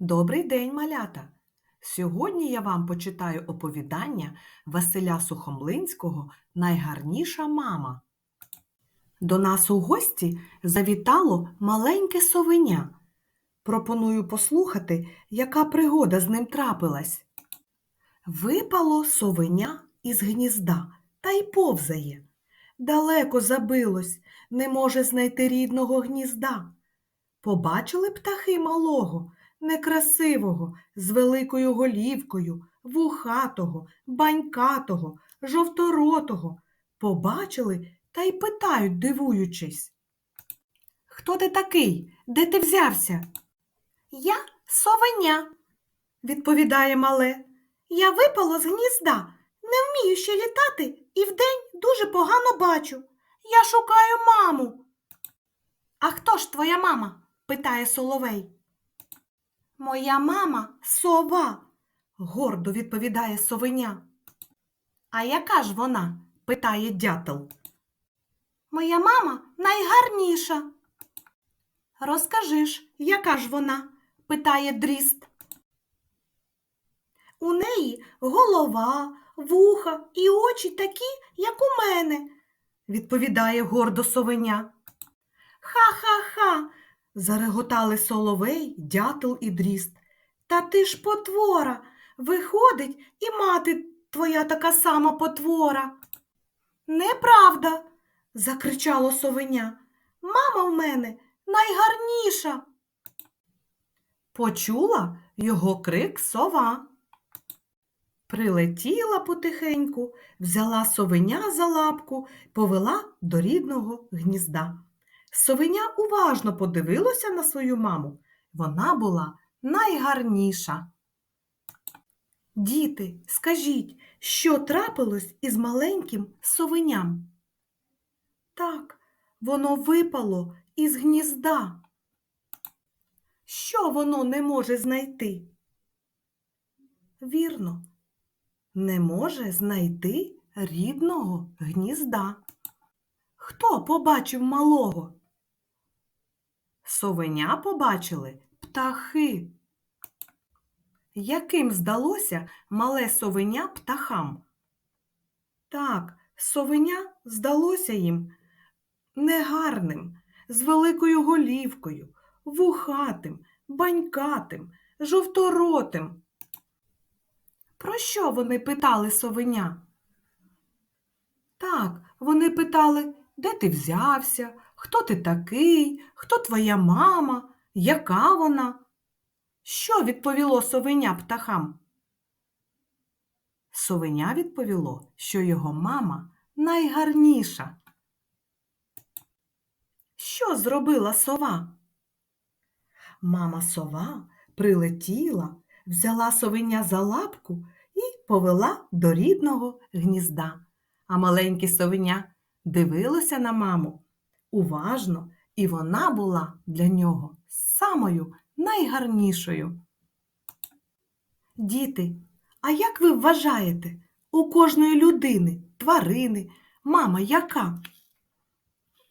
Добрий день, малята! Сьогодні я вам почитаю оповідання Василя Сухомлинського Найгарніша мама. До нас у гості завітало маленьке совеня. Пропоную послухати, яка пригода з ним трапилась. Випало совеня із гнізда та й повзає. Далеко забилось, не може знайти рідного гнізда. Побачили птахи малого, некрасивого, з великою голівкою, вухатого, банькатого, жовторотого. Побачили та й питають, дивуючись. Хто ти такий? Де ти взявся? Я совеня, відповідає мале. Я випало з гнізда, не вмію ще літати і вдень дуже погано бачу. Я шукаю маму. А хто ж твоя мама? питає Соловей. Моя мама сова, гордо відповідає совеня. А яка ж вона? питає дятел. Моя мама найгарніша. Розкажи ж, яка ж вона? питає дріст. У неї голова, вуха і очі такі, як у мене, відповідає гордо совеня. Ха-ха-ха, зареготали соловей, дятел і дріст. Та ти ж потвора. Виходить, і мати твоя така сама потвора. Неправда, закричало совеня. Мама в мене найгарніша. Почула його крик сова. Прилетіла потихеньку, взяла совеня за лапку, повела до рідного гнізда. Совеня уважно подивилося на свою маму. Вона була найгарніша. Діти, скажіть, що трапилось із маленьким совеням? Так, воно випало із гнізда. Що воно не може знайти? Вірно, не може знайти рідного гнізда. Хто побачив малого? Совеня побачили птахи. Яким здалося мале совеня птахам? Так, совеня здалося їм негарним, з великою голівкою, вухатим, банькатим, жовторотим. Про що вони питали совеня? Так, вони питали, де ти взявся, хто ти такий, хто твоя мама, яка вона? Що відповіло совеня птахам? Совеня відповіло, що його мама найгарніша. Що зробила сова? Мама сова прилетіла, взяла совеня за лапку і повела до рідного гнізда. А маленьке совеня дивилося на маму уважно, і вона була для нього самою найгарнішою. Діти, а як ви вважаєте, у кожної людини, тварини, мама яка?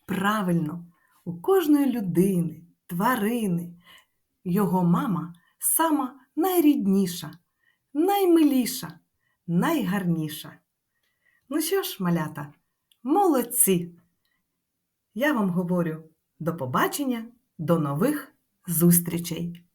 Правильно, у кожної людини, тварини, його мама сама найрідніша, наймиліша, найгарніша. Ну що ж, малята, молодці! Я вам говорю до побачення, до нових зустрічей!